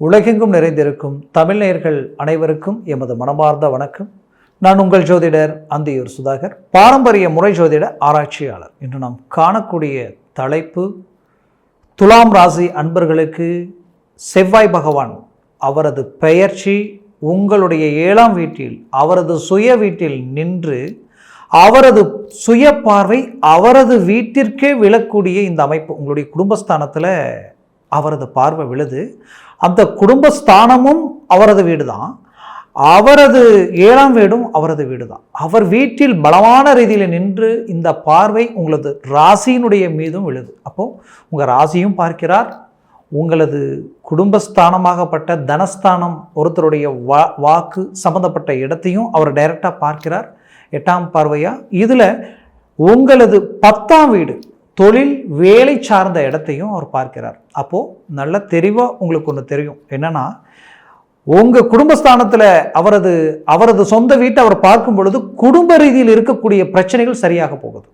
உலகெங்கும் நிறைந்திருக்கும் தமிழ் நேயர்கள் அனைவருக்கும் எமது மனமார்ந்த வணக்கம். நான் உங்கள் ஜோதிடர் அந்தியூர் சுதாகர். பாரம்பரிய முறை ஜோதிட ஆராய்ச்சியாளர். இன்று நாம் காணக்கூடிய தலைப்பு துலாம் ராசி அன்பர்களுக்கு செவ்வாய் பகவான் அவரது பெயர்ச்சி உங்களுடைய ஏழாம் வீட்டில் அவரது சுய வீட்டில் நின்று அவரது சுய பார்வை அவரது வீட்டிற்கே விழக்கூடிய இந்த அமைப்பு உங்களுடைய குடும்பஸ்தானத்தில் அவரது பார்வை விழுது. அந்த குடும்பஸ்தானமும் அவரது வீடு தான் அவரது ஏழாம் வீடும் அவரது வீடு தான் அவர் வீட்டில் பலமான ரீதியில் நின்று இந்த பார்வை உங்களது ராசியினுடைய மீதும் விழுது. அப்போது உங்கள் ராசியும் பார்க்கிறார். உங்களது குடும்பஸ்தானமாகப்பட்ட தனஸ்தானம் ஒருத்தருடைய வா வாக்கு சம்பந்தப்பட்ட இடத்தையும் அவர் டைரெக்டாக பார்க்கிறார். எட்டாம் பார்வையா? இதில் உங்களது பத்தாம் வீடு தொழில் வேலை சார்ந்த இடத்தையும் அவர் பார்க்கிறார். அப்போது நல்ல தெளிவாக உங்களுக்கு ஒன்று தெரியும். என்னென்னா உங்கள் குடும்பஸ்தானத்தில் அவரது அவரது சொந்த வீட்டை அவர் பார்க்கும் பொழுது குடும்ப ரீதியில் இருக்கக்கூடிய பிரச்சனைகள் சரியாக போகுது.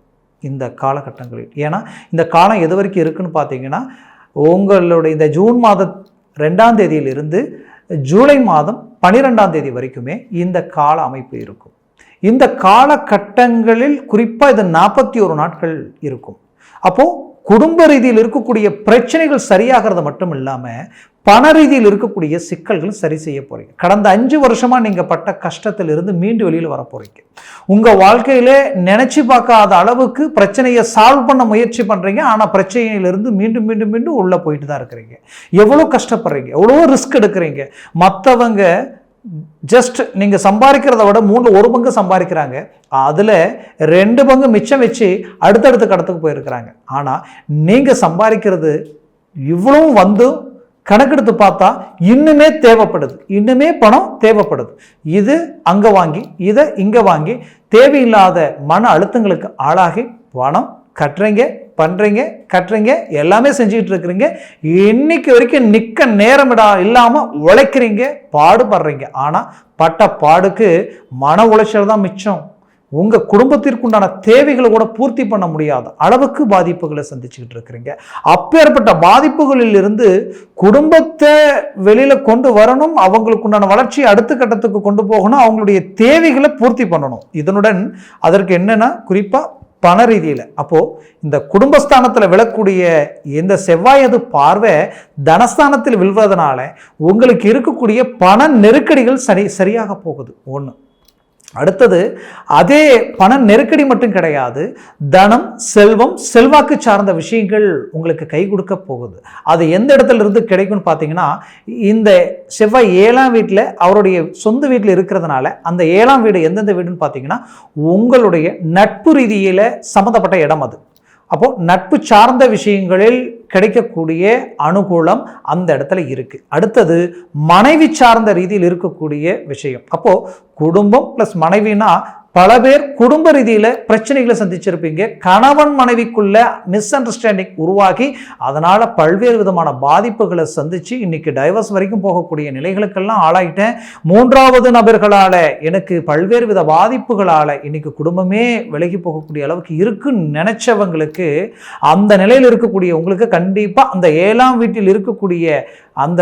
இந்த காலகட்டங்களில். ஏன்னா இந்த காலம் எது வரைக்கும் இருக்குன்னு பார்த்தீங்கன்னா உங்களுடைய இந்த ஜூன் மாத ரெண்டாம் தேதியிலிருந்து ஜூலை மாதம் பனிரெண்டாம் தேதி வரைக்குமே இந்த கால அமைப்பு இருக்கும். இந்த காலகட்டங்களில் குறிப்பாக இது நாற்பத்தி ஒரு நாட்கள் இருக்கும். அப்போது குடும்ப ரீதியில் இருக்கக்கூடிய பிரச்சனைகள் சரியாகிறது மட்டும் இல்லாமல் பண ரீதியில் இருக்கக்கூடிய சிக்கல்கள் சரி செய்ய போகிறீங்க கடந்த அஞ்சு வருஷமாக நீங்கள் பட்ட கஷ்டத்திலிருந்து மீண்டு வெளியில் வர போகிறீங்க உங்கள் வாழ்க்கையிலே நினச்சி பார்க்காத அளவுக்கு பிரச்சனையை சால்வ் பண்ண முயற்சி பண்ணுறீங்க ஆனால் பிரச்சனையிலிருந்து மீண்டும் மீண்டும் மீண்டும் உள்ளே போயிட்டு தான் இருக்கிறீங்க. எவ்வளோ கஷ்டப்படுறீங்க? எவ்வளோ ரிஸ்க் எடுக்கிறீங்க. மற்றவங்க ஜஸ்ட் நீங்கள் சம்பாதிக்கிறத விட மூணு ஒரு பங்கு சம்பாதிக்கிறாங்க. அதில் ரெண்டு பங்கு மிச்சம் வச்சு அடுத்தடுத்த கடத்துக்கு போயிருக்கிறாங்க. ஆனால் நீங்கள் சம்பாதிக்கிறது இவ்வளவும் வந்தும் கணக்கெடுத்து பார்த்தா இன்னுமே தேவைப்படுது. இன்னுமே பணம் தேவைப்படுது. இது அங்கே வாங்கி இதை இங்கே வாங்கி தேவையில்லாத மன அழுத்தங்களுக்கு ஆளாகி பணம் கட்டுறீங்க. பண்ணுறீங்க கட்டுறீங்க எல்லாமே செஞ்சுக்கிட்டு இருக்கிறீங்க இன்னைக்கு வரைக்கும் நிற்க நேரமிடா இல்லாமல் உழைக்கிறீங்க பாடுபடுறீங்க. ஆனால் பட்ட பாடுக்கு மன உளைச்சல் தான் மிச்சம். உங்கள் குடும்பத்திற்குண்டான தேவைகளை கூட பூர்த்தி பண்ண முடியாத அளவுக்கு பாதிப்புகளை சந்திச்சுக்கிட்டு இருக்கிறீங்க அப்பேற்பட்ட பாதிப்புகளில் இருந்து குடும்பத்தை வெளியில் கொண்டு வரணும் அவங்களுக்குண்டான வளர்ச்சியை அடுத்த கட்டத்துக்கு கொண்டு போகணும் அவங்களுடைய தேவைகளை பூர்த்தி பண்ணணும். இதனுடன் அதற்கு என்னென்னா குறிப்பாக பண ரீதியில். அப்போது இந்த குடும்பஸ்தானத்தில் விழக்கூடிய இந்த செவ்வாயது பார்வை தனஸ்தானத்தில் விழுவதனால உங்களுக்கு இருக்கக்கூடிய பண நெருக்கடிகள் சரி சரியாக போகுது. ஒன்று அடுத்தது அதே பண நெருக்கடி மட்டும் கிடையாது தனம் செல்வம் செல்வாக்கு சார்ந்த விஷயங்கள் உங்களுக்கு கை கொடுக்க போகுது. அது எந்த இடத்துல இருந்து கிடைக்கும்னு பார்த்தீங்கன்னா இந்த செவ்வாய் ஏழாம் வீட்டில் அவருடைய சொந்த வீட்டில் இருக்கிறதுனால அந்த ஏழாம் வீடு எந்தெந்த வீடுன்னு பார்த்தீங்கன்னா உங்களுடைய நட்பு ரீதியில் சம்மந்தப்பட்ட இடம் அது. அப்போ நட்பு சார்ந்த விஷயங்களில் கிடைக்கக்கூடிய அனுகூலம் அந்த இடத்துல இருக்கு. அடுத்தது மனைவி சார்ந்த ரீதியில் இருக்கக்கூடிய விஷயம். அப்போ குடும்பம் ப்ளஸ் மனைவினா பல பேர் குடும்ப ரீதியில் பிரச்சனைகளை சந்திச்சிருப்பீங்க. கணவன் மனைவிக்குள்ள மிஸ் அண்டர்ஸ்டாண்டிங் உருவாகி அதனால் பல்வேறு விதமான பாதிப்புகளை சந்தித்து இன்னைக்கு டைவர்ஸ் வரைக்கும் போகக்கூடிய நிலைகளுக்கெல்லாம் ஆளாயிட்டேன். மூன்றாவது நபர்களால் எனக்கு பல்வேறு வித பாதிப்புகளால் இன்னைக்கு குடும்பமே விலகி போகக்கூடிய அளவுக்கு இருக்குன்னு நினைச்சவங்களுக்கு அந்த நிலையில் இருக்கக்கூடிய உங்களுக்கு கண்டிப்பாக அந்த ஏழாம் வீட்டில் இருக்கக்கூடிய அந்த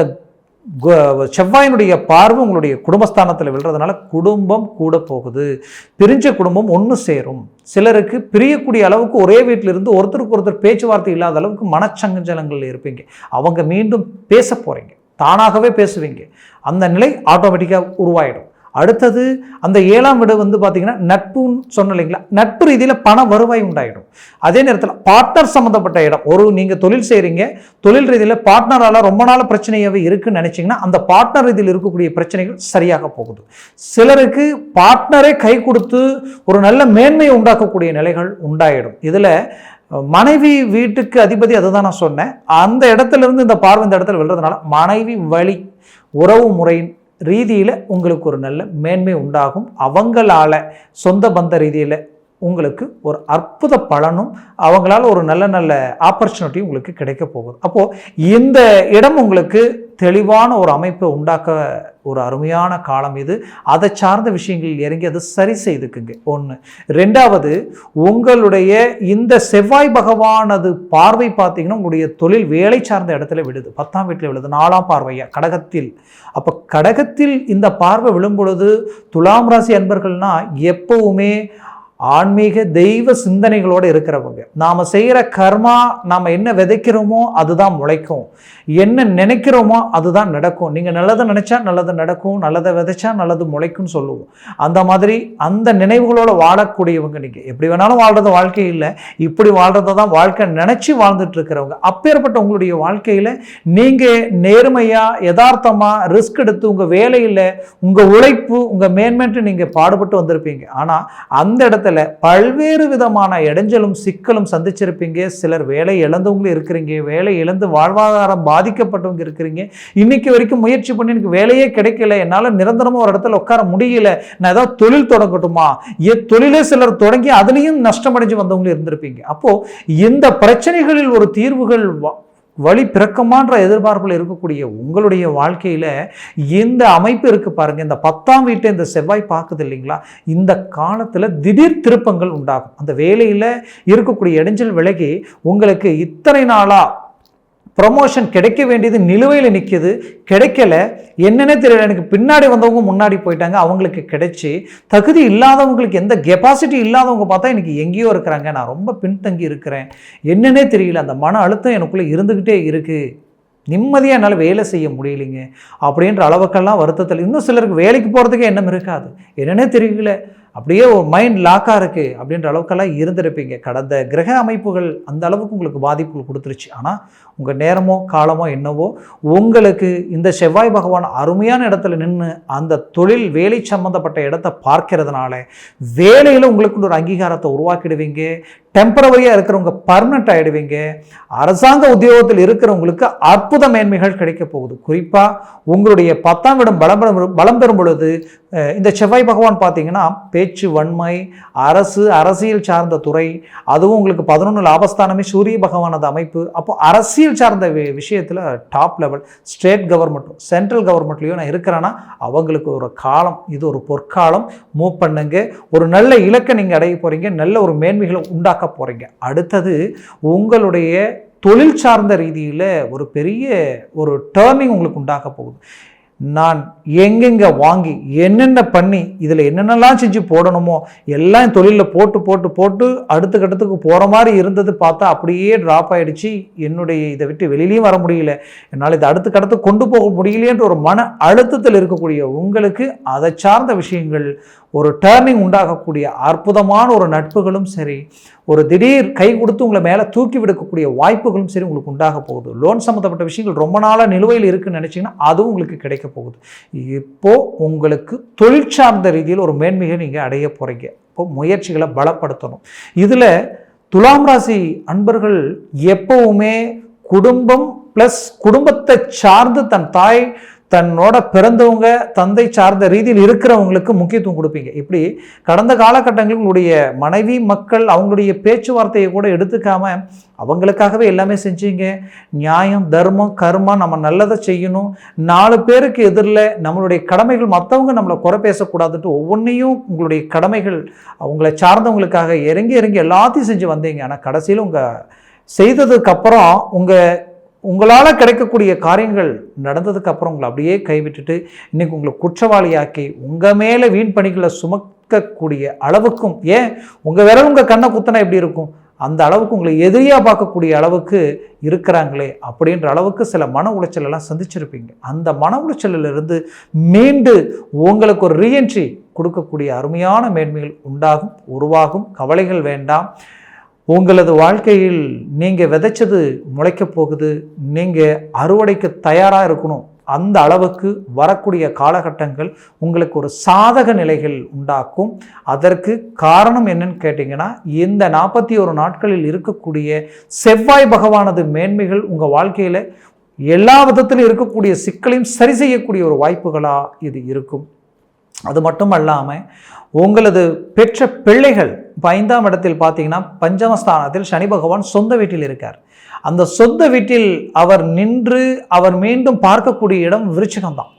செவ்வாயினுடைய பார்வை உங்களுடைய குடும்பஸ்தானத்தில் விழுறதுனால குடும்பம் கூட போகுது. பிரிஞ்ச குடும்பம் ஒன்று சேரும். சிலருக்கு பிரியக்கூடிய அளவுக்கு ஒரே வீட்டில் இருந்து ஒருத்தருக்கு ஒருத்தர் பேச்சுவார்த்தை இல்லாத அளவுக்கு மனச்சங்கஞ்சலங்கள் இருப்பீங்க. அவங்க மீண்டும் பேச போகிறீங்க தானாகவே பேசுவீங்க. அந்த நிலை ஆட்டோமேட்டிக்காக உருவாயிடும். அடுத்தது அந்த ஏழாம் வீடு வந்து பார்த்தீங்கன்னா நட்புன்னு சொன்ன இல்லைங்களா? நட்பு ரீதியில் பண வருவாய் உண்டாயிடும். அதே நேரத்தில் பார்ட்னர் சம்மந்தப்பட்ட இடம். ஒரு நீங்கள் தொழில் செய்கிறீங்க தொழில் ரீதியில் பார்ட்னரால் ரொம்ப நாள் பிரச்சனையாகவே இருக்குன்னு நினச்சிங்கன்னா அந்த பார்ட்னர் ரீதியில் இருக்கக்கூடிய பிரச்சனைகள் சரியாக போகுது. சிலருக்கு பார்ட்னரே கை கொடுத்து ஒரு நல்ல மேன்மையை உண்டாக்கக்கூடிய நிலைகள் உண்டாயிடும். இதில் மனைவி வீட்டுக்கு அதிபதி அதுதான் நான் சொன்னேன். அந்த இடத்துலேருந்து இந்த பார்வை இந்த இடத்துல விழுறதுனால மனைவி வழி உறவு முறையின் ரீதியில் உங்களுக்கு ஒரு நல்ல மேன்மை உண்டாகும். அவங்களால சொந்த பந்த ரீதியில் உங்களுக்கு ஒரு அற்புத பலனும் அவங்களால ஒரு நல்ல நல்ல ஆப்பர்ச்சுனிட்டியும் உங்களுக்கு கிடைக்க போகுது. அப்போது இந்த இடம் உங்களுக்கு தெளிவான ஒரு அமைப்பை உண்டாக்க ஒரு அருமையான காலம் இது. அதை சார்ந்த விஷயங்களில் இறங்கி அதை சரி செய்துக்குங்க. ஒன்று ரெண்டாவது உங்களுடைய இந்த செவ்வாய் பகவானது பார்வை பார்த்தீங்கன்னா உங்களுடைய தொழில் வேலை சார்ந்த இடத்துல விடுது பத்தாம் வீட்டில் விழுது. நாலாம் பார்வையா? கடகத்தில். அப்போ கடகத்தில் இந்த பார்வை விழும்பொழுது துலாம் ராசி அன்பர்கள்னால் எப்பவுமே ஆன்மீக தெய்வ சிந்தனைகளோடு இருக்கிறவங்க. நாம் செய்கிற கர்மா நாம் என்ன விதைக்கிறோமோ அதுதான் முளைக்கும். என்ன நினைக்கிறோமோ அதுதான் நடக்கும். நீங்கள் நல்லதை நினச்சா நல்லது நடக்கும் நல்லதை விதைச்சா நல்லது முளைக்கும்னு சொல்லுவோம். அந்த மாதிரி அந்த நினைவுகளோடு வாழக்கூடியவங்க நீங்கள் எப்படி வேணாலும் வாழ்கிறது வாழ்க்கை இல்லை. இப்படி வாழ்கிறத தான் வாழ்க்கை நினச்சி வாழ்ந்துட்டு இருக்கிறவங்க. அப்பேற்பட்ட உங்களுடைய வாழ்க்கையில் நீங்கள் நேர்மையாக யதார்த்தமாக ரிஸ்க் எடுத்து உங்கள் வேலையில் உங்கள் உழைப்பு உங்கள் மேன்மேன்ட்டு நீங்கள் பாடுபட்டு வந்திருப்பீங்க. ஆனால் அந்த இடத்துல பல்வேறு விதமான இடைஞ்சலும் சிக்கலும் சந்திச்சிருப்பீங்க. சிலர் வேலை இழந்தவங்களும் இருக்கிறீங்க. வேலை இழந்து வாழ்வாதாரம் பாதிக்கப்பட்டவங்க இருக்கிறீங்க. இன்னைக்கு வரைக்கும் முயற்சி பண்ணி எனக்கு வேலையே கிடைக்கல. என்னால் நிரந்தரமாக ஒரு இடத்துல உட்கார முடியல. நான் ஏதாவது தொழில் தொடங்கட்டுமா? எ தொழிலே சிலர் தொடங்கி அதுலேயும் நஷ்டமடைஞ்சு வந்தவங்களும் இருந்திருப்பீங்க. அப்போ இந்த பிரச்சனைகளில் ஒரு தீர்வுகள் வழி பிறக்கமான்ற எதிர்பார்ப்பில் இருக்கக்கூடிய உங்களுடைய வாழ்க்கையில் இந்த அமைப்பு இருக்குது பாருங்கள் இந்த பத்தாம் வீட்டை இந்த செவ்வாய் பார்க்குது இல்லைங்களா? இந்த காலத்தில் திடீர் திருப்பங்கள் உண்டாகும். அந்த வேலையில் இருக்கக்கூடிய இடைஞ்சல் விலகி உங்களுக்கு இத்தனை நாளாக ப்ரொமோஷன் கிடைக்க வேண்டியது நிலுவையில் நிற்கிது கிடைக்கல. என்னன்னே தெரியல. எனக்கு பின்னாடி வந்தவங்க முன்னாடி போயிட்டாங்க. அவங்களுக்கு கிடைச்சி. தகுதி இல்லாதவங்களுக்கு எந்த கெப்பாசிட்டி இல்லாதவங்க பார்த்தா எனக்கு எங்கேயோ இருக்கிறாங்க. நான் ரொம்ப பின்தங்கி இருக்கிறேன். என்னன்னே தெரியல. அந்த மன அழுத்தம் எனக்குள்ளே இருந்துக்கிட்டே இருக்குது நிம்மதியாக என்னால் வேலை செய்ய முடியலைங்க. அப்படின்ற அளவுக்கெல்லாம் வருத்தத்தில் இன்னும் சிலருக்கு வேலைக்கு போகிறதுக்கே எண்ணம் இருக்காது. என்னன்னே தெரியல. அப்படியே ஒரு மைண்ட் லாக்காக இருக்குது அப்படின்ற அளவுக்கெல்லாம் இருந்திருப்பீங்க. கடந்த கிரக அமைப்புகள் அந்த அளவுக்கு உங்களுக்கு பாதிப்புகள் கொடுத்துருச்சு. ஆனால் உங்கள் நேரமோ காலமோ என்னவோ உங்களுக்கு இந்த செவ்வாய் பகவான் அருமையான இடத்துல நின்று அந்த தொழில் வேலை சம்மந்தப்பட்ட இடத்த பார்க்கறதுனால வேலையில் உங்களுக்கு ஒரு அங்கீகாரத்தை உருவாக்கிடுவீங்க. டெம்பரவரியாக இருக்கிறவங்க பர்மனெண்ட் ஆகிடுவீங்க அரசாங்க உத்தியோகத்தில் இருக்கிறவங்களுக்கு அற்புத மேன்மைகள் கிடைக்க போகுது. குறிப்பாக உங்களுடைய பத்தாம் இடம் பலம் பலம் பெறும் பொழுது இந்த செவ்வாய் பகவான் பார்த்தீங்கன்னா பேச்சு வன்மை அரசு அரசியல் சார்ந்த துறை அதுவும் உங்களுக்கு பதினொன்று லாபஸ்தானமே சூரிய பகவானது அமைப்பு. அப்போ அரசியல் சார்ந்த வி- விஷயத்தில் டாப் லெவல் ஸ்டேட் கவர்மெண்ட்டும் சென்ட்ரல் கவர்மெண்ட்லேயும் நான் இருக்கிறேன்னா அவங்களுக்கு ஒரு காலம் இது ஒரு பொற்காலம். மூவ் பண்ணுங்க. ஒரு நல்ல இலக்கை நீங்கள் அடைய போகிறீங்க நல்ல ஒரு மேன்மைகளை உண்டாக்க போகிறீங்க அடுத்தது உங்களுடைய தொழில் சார்ந்த ரீதியில் ஒரு பெரிய ஒரு டேர்னிங் உங்களுக்கு உண்டாக போகுது. நான் எங்கெங்க வாங்கி என்னென்ன பண்ணி இதில் என்னென்னலாம் செஞ்சு போடணுமோ எல்லாம் தொழிலில் போட்டு போட்டு போட்டு அடுத்த கட்டத்துக்கு போகிற மாதிரி இருந்தது பார்த்தா அப்படியே ட்ராப் ஆகிடுச்சு என்னுடைய இதை விட்டு வெளியிலையும் வர முடியல. என்னால் இதை அடுத்த கட்டத்துக்கு கொண்டு போக முடியலையேன்ற ஒரு மன அழுத்தத்தில் இருக்கக்கூடிய உங்களுக்கு அதை சார்ந்த விஷயங்கள் ஒரு டேர்னிங் உண்டாகக்கூடிய அற்புதமான ஒரு நட்புகளும் சரி ஒரு திடீர் கை கொடுத்து உங்களை மேலே தூக்கி விடுக்கக்கூடிய வாய்ப்புகளும் சரி உங்களுக்கு உண்டாக போகுது. லோன் சம்மந்தப்பட்ட விஷயங்கள் ரொம்ப நாளாக நிலுவையில் இருக்குன்னு நினச்சிங்கன்னா அதுவும் உங்களுக்கு கிடைக்க போகுது. இப்போது உங்களுக்கு தொழில் சார்ந்த ரீதியில் ஒரு மேன்மையை நீங்கள் அடைய போகிறீங்க இப்போ முயற்சிகளை பலப்படுத்தணும். இதில் துலாம் ராசி அன்பர்கள் எப்பவுமே குடும்பம் ப்ளஸ் குடும்பத்தை சார்ந்து தன் தாய் தன்னோட பிறந்தவங்க தந்தை சார்ந்த ரீதியில் இருக்கிறவங்களுக்கு முக்கியத்துவம் கொடுப்பீங்க. இப்படி கடந்த காலகட்டங்களில் உங்களுடைய மனைவி மக்கள் அவங்களுடைய பேச்சுவார்த்தையை கூட எடுத்துக்காம அவங்களுக்காகவே எல்லாமே செஞ்சீங்க. நியாயம் தர்மம் கர்மா நம்ம நல்லதை செய்யணும். நாலு பேருக்கு எதிரில் நம்மளுடைய கடமைகள் மற்றவங்க நம்மளை குறை பேசக்கூடாதுன்ட்டு ஒவ்வொன்றையும் உங்களுடைய கடமைகள் அவங்கள சார்ந்தவங்களுக்காக இறங்கி இறங்கி எல்லாத்தையும் செஞ்சு வந்தீங்க. ஆனால் கடைசியில் உங்கள் செய்ததுக்கப்புறம் உங்கள் உங்களால் கிடைக்கக்கூடிய காரியங்கள் நடந்ததுக்கு அப்புறம் உங்களை அப்படியே கைவிட்டுட்டு இன்னைக்கு உங்களை குற்றவாளியாக்கி உங்கள் மேலே வீண் பணிகளை சுமக்கக்கூடிய அளவுக்கும் ஏன்? உங்கள் விரல் உங்கள் கண்ணை குத்தனை எப்படி இருக்கும்? அந்த அளவுக்கு உங்களை எதிரியாக பார்க்கக்கூடிய அளவுக்கு இருக்கிறாங்களே அப்படின்ற அளவுக்கு சில மன உளைச்சலெல்லாம் சந்திச்சிருப்பீங்க. அந்த மன உளைச்சலில் இருந்து மீண்டு உங்களுக்கு ஒரு ரீஎன்ட்ரி கொடுக்கக்கூடிய அருமையான மேன்மைகள் உண்டாகும் உருவாகும். கவலைகள் வேண்டாம். உங்களது வாழ்க்கையில் நீங்கள் விதைச்சது முளைக்கப் போகுது நீங்கள் அறுவடைக்கு தயாராக இருக்கணும். அந்த அளவுக்கு வரக்கூடிய காலகட்டங்கள் உங்களுக்கு ஒரு சாதக நிலைகள் உண்டாக்கும். அதற்கு காரணம் என்னன்னு கேட்டிங்கன்னா இந்த நாற்பத்தி ஒரு நாட்களில் இருக்கக்கூடிய செவ்வாய் பகவானது மேன்மைகள் உங்கள் வாழ்க்கையில் எல்லா விதத்திலும் இருக்கக்கூடிய சிக்கலையும் சரி செய்யக்கூடிய ஒரு வாய்ப்புகளாக இது இருக்கும். அது மட்டும் அல்லாமல் உங்களது பெற்ற பிள்ளைகள் ஐந்தாம் இடத்தில் பார்த்தீங்கன்னா பஞ்சமஸ்தானத்தில் சனி பகவான் சொந்த வீட்டில் இருக்கார். அந்த சொந்த வீட்டில் அவர் நின்று அவர் மீண்டும் பார்க்கக்கூடிய இடம் விருச்சகம் தான்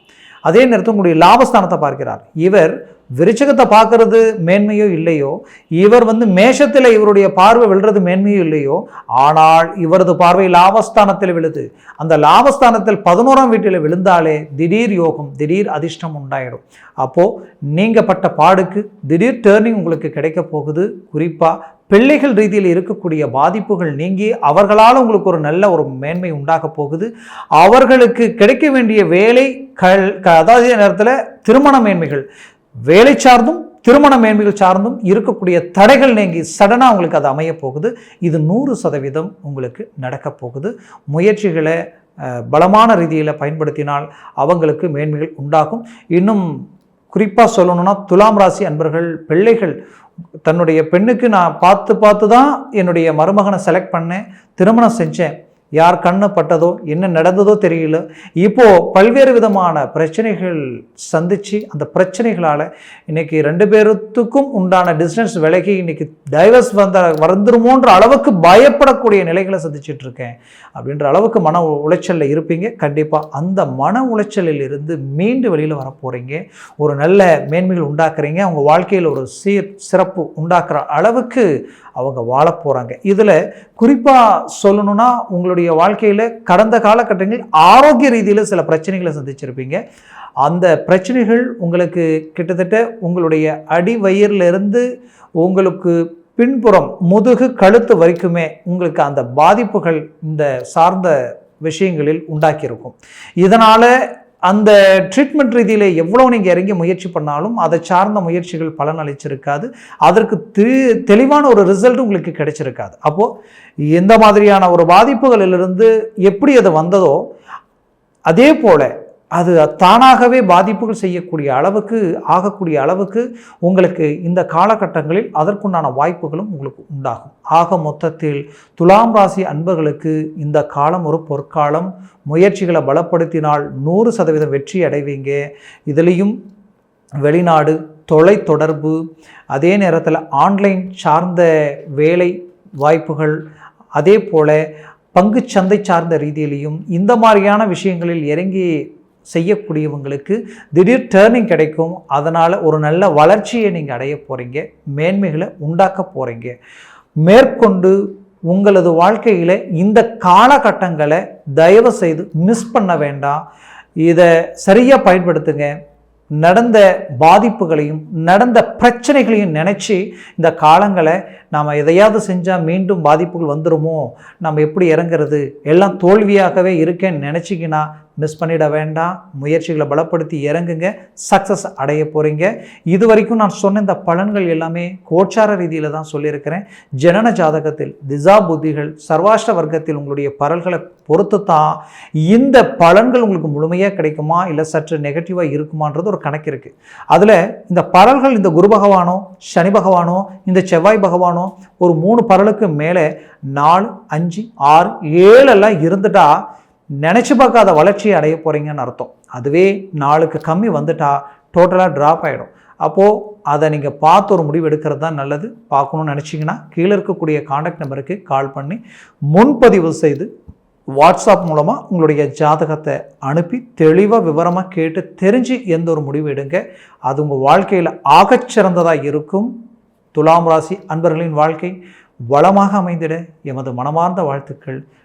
அதே நேரத்தில் உங்களுடைய லாபஸ்தானத்தை பார்க்கிறார். இவர் விருச்சகத்தை பார்க்கறது மேன்மையோ இல்லையோ? இவர் வந்து மேஷத்தில் இவருடைய பார்வை விழுறது மேன்மையோ இல்லையோ? ஆனால் இவரது பார்வை லாபஸ்தானத்தில் விழுது. அந்த லாபஸ்தானத்தில் பதினோராம் வீட்டில் விழுந்தாலே திடீர் யோகம் திடீர் அதிர்ஷ்டம் உண்டாயிடும். அப்போது நீங்கள் பட்ட பாடுக்கு திடீர் டேர்னிங் உங்களுக்கு கிடைக்க போகுது. குறிப்பாக பிள்ளைகள் ரீதியில் இருக்கக்கூடிய பாதிப்புகள் நீங்கி அவர்களால் உங்களுக்கு ஒரு நல்ல ஒரு மேன்மை உண்டாக போகுது. அவர்களுக்கு கிடைக்க வேண்டிய வேலை கல் அதாவது நேரத்தில் திருமண மேன்மைகள். வேலை சார்ந்தும் திருமண மேன்மைகள் சார்ந்தும் இருக்கக்கூடிய தடைகள் நீங்கி சடனாக உங்களுக்கு அது அமைய போகுது. இது நூறு சதவீதம் உங்களுக்கு நடக்க போகுது. முயற்சிகளை பலமான ரீதியில் பயன்படுத்தினால் அவங்களுக்கு மேன்மைகள் உண்டாகும். இன்னும் குறிப்பாக சொல்லணும்னா துலாம் ராசி அன்பர்கள் பிள்ளைகள் தன்னுடைய பெண்ணுக்கு நான் பார்த்து பார்த்து தான் என்னுடைய மருமகனை செலக்ட் பண்ணேன் திருமணம் செஞ்சேன். யார் கண்ணு பட்டதோ என்ன நடந்ததோ தெரியல. இப்போது பல்வேறு விதமான பிரச்சனைகள் சந்தித்து அந்த பிரச்சனைகளால் இன்றைக்கி ரெண்டு பேருத்துக்கும் உண்டான டிஸ்டன்ஸ் விலகி இன்றைக்கி டைவர்ஸ் வந்த வந்துருமோன்ற அளவுக்கு பயப்படக்கூடிய நிலைகளை சந்திச்சுட்டு இருக்கேன் அப்படின்ற அளவுக்கு மன உளைச்சலில் இருப்பீங்க. கண்டிப்பாக அந்த மன உளைச்சலில் இருந்து மீண்டு வெளியில் வரப்போகிறீங்க ஒரு நல்ல மேன்மைகள் உண்டாக்குறீங்க. அவங்க வாழ்க்கையில் ஒரு சீர் சிறப்பு உண்டாக்குற அளவுக்கு அவங்க வாழ போகிறாங்க இதில் குறிப்பாக சொல்லணும்னா உங்களுடைய வாழ்க்கையில் கடந்த காலகட்டங்களில் ஆரோக்கிய ரீதியில் சில பிரச்சனைகளை சந்திச்சிருப்பீங்க. அந்த பிரச்சனைகள் உங்களுக்கு கிட்டத்தட்ட உங்களுடைய அடி வயிறிலிருந்து உங்களுக்கு பின்புறம் முதுகு கழுத்து வரைக்குமே உங்களுக்கு அந்த பாதிப்புகள் இந்த சார்ந்த விஷயங்களில் உண்டாக்கியிருக்கும். இதனால் அந்த ட்ரீட்மெண்ட் ரீதியில் எவ்வளோ நீங்கள் இறங்கி முயற்சி பண்ணாலும் அதை சார்ந்த முயற்சிகள் பலன் அளிச்சிருக்காது. அதற்கு தெளிவான ஒரு ரிசல்ட் உங்களுக்கு கிடைச்சிருக்காது. அப்போது எந்த மாதிரியான ஒரு பாதிப்புகளிலிருந்து எப்படி அது வந்ததோ அதே போல் அது தானாகவே பாதிப்புகள் செய்யக்கூடிய அளவுக்கு ஆகக்கூடிய அளவுக்கு உங்களுக்கு இந்த காலகட்டங்களில் அதற்குண்டான வாய்ப்புகளும் உங்களுக்கு உண்டாகும். ஆக மொத்தத்தில் துலாம் ராசி அன்பர்களுக்கு இந்த காலம் ஒரு பொற்காலம். முயற்சிகளை பலப்படுத்தினால் நூறு சதவீதம் வெற்றி அடைவீங்க. இதுலேயும் வெளிநாடு தொலை தொடர்பு அதே நேரத்தில் ஆன்லைன் சார்ந்த வேலை வாய்ப்புகள் அதே போல் பங்கு சந்தை சார்ந்த ரீதியிலையும் இந்த மாதிரியான விஷயங்களில் இறங்கி செய்யக்கூடியவங்களுக்கு திடீர் டேர்னிங் கிடைக்கும். அதனால் ஒரு நல்ல வளர்ச்சியை நீங்கள் அடைய போகிறீங்க மேன்மைகளை உண்டாக்க போகிறீங்க மேற்கொண்டு உங்களது வாழ்க்கையில் இந்த காலகட்டங்களை தயவு செய்து மிஸ் பண்ண வேண்டாம். இதை சரியாக பயன்படுத்துங்க. நடந்த பாதிப்புகளையும் நடந்த பிரச்சனைகளையும் நினச்சி இந்த காலங்களை நாம் எதையாவது செஞ்சால் மீண்டும் பாதிப்புகள் வந்துடுமோ நம்ம எப்படி இறங்குறது? எல்லாம் தோல்வியாகவே இருக்கேன்னு நினச்சிங்கன்னா மிஸ் பண்ணிட வேண்டாம். முயற்சிகளை பலப்படுத்தி இறங்குங்க. சக்ஸஸ் அடைய போகிறீங்க இது வரைக்கும் நான் சொன்ன இந்த பலன்கள் எல்லாமே கோச்சார ரீதியில் தான் சொல்லியிருக்கிறேன். ஜனன ஜாதகத்தில் திசா புத்திகள் சர்வாஷ்ட வர்க்கத்தில் உங்களுடைய பரல்களை பொறுத்து தான் இந்த பலன்கள் உங்களுக்கு முழுமையாக கிடைக்குமா? இல்லை சற்று நெகட்டிவாக இருக்குமான்றது ஒரு கணக்கு இருக்குது அதில் இந்த பரல்கள் இந்த குரு பகவானோ சனி பகவானோ இந்த செவ்வாய் பகவானோ ஒரு மூணு பரலுக்கு மேலே நாலு அஞ்சு ஆறு ஏழெல்லாம் இருந்துட்டா நினச்சி பார்க்காத வளர்ச்சியை அடைய போகிறீங்கன்னு அர்த்தம். அதுவே நாளுக்கு கம்மி வந்துட்டா டோட்டலாக ட்ராப் ஆகிடும் அப்போது அதை நீங்கள் பார்த்து ஒரு முடிவு எடுக்கிறது தான் நல்லது. பார்க்கணுன்னு நினச்சிங்கன்னா கீழே இருக்கக்கூடிய காண்டாக்ட் நம்பருக்கு கால் பண்ணி முன்பதிவு செய்து வாட்ஸ்அப் மூலமாக உங்களுடைய ஜாதகத்தை அனுப்பி தெளிவாக விவரமாக கேட்டு தெரிஞ்சு எந்த ஒரு முடிவு எடுங்க. அது உங்கள் வாழ்க்கையில் ஆகச்சிறந்ததாக இருக்கும். துலாம் ராசி அன்பர்களின் வாழ்க்கை வளமாக அமைந்திட எமது மனமார்ந்த வாழ்த்துக்கள்.